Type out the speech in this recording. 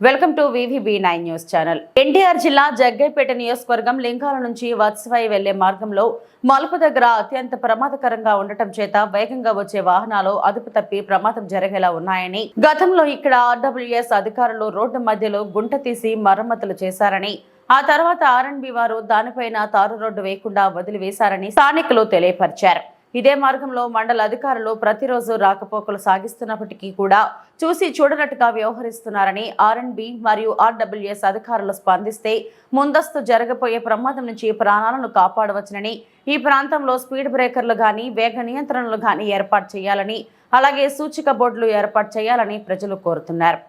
Welcome to VVB nine news channel. NTR జిల్లా జగ్గైపేట నియోజకవర్గం లింగాల నుంచి వత్సవై వెళ్ళే మార్గంలో మలుపు దగ్గర అత్యంత ప్రమాదకరంగా ఉండటం చేత వేగంగా వచ్చే వాహనాలు అదుపు తప్పి ప్రమాదం జరిగేలా ఉన్నాయని గతంలో ఇక్కడ ఆర్డబ్ల్యూఎస్ అధికారులు రోడ్డు మధ్యలో గుంట తీసి మరమ్మతులు చేశారని ఆ తర్వాత ఆర్ఎన్బి వారు దానిపైన తారు రోడ్డు వేయకుండా వదిలివేశారని స్థానికులు తెలియపరిచారు. ఇదే మార్గంలో మండల అధికారులు ప్రతిరోజు రాకపోకలు సాగిస్తున్నప్పటికీ కూడా చూసి చూడనట్టుగా వ్యవహరిస్తున్నారని ఆర్ఎన్బి మరియు ఆర్డబ్ల్యూఎస్ అధికారులు స్పందిస్తే ముందస్తు జరగబోయే ప్రమాదం నుంచి ప్రాణాలను కాపాడవచ్చునని ఈ ప్రాంతంలో స్పీడ్ బ్రేకర్లు గాని వేగ నియంత్రణలు గాని ఏర్పాటు చేయాలని అలాగే సూచిక బోర్డులు ఏర్పాటు చేయాలని ప్రజలు కోరుతున్నారు.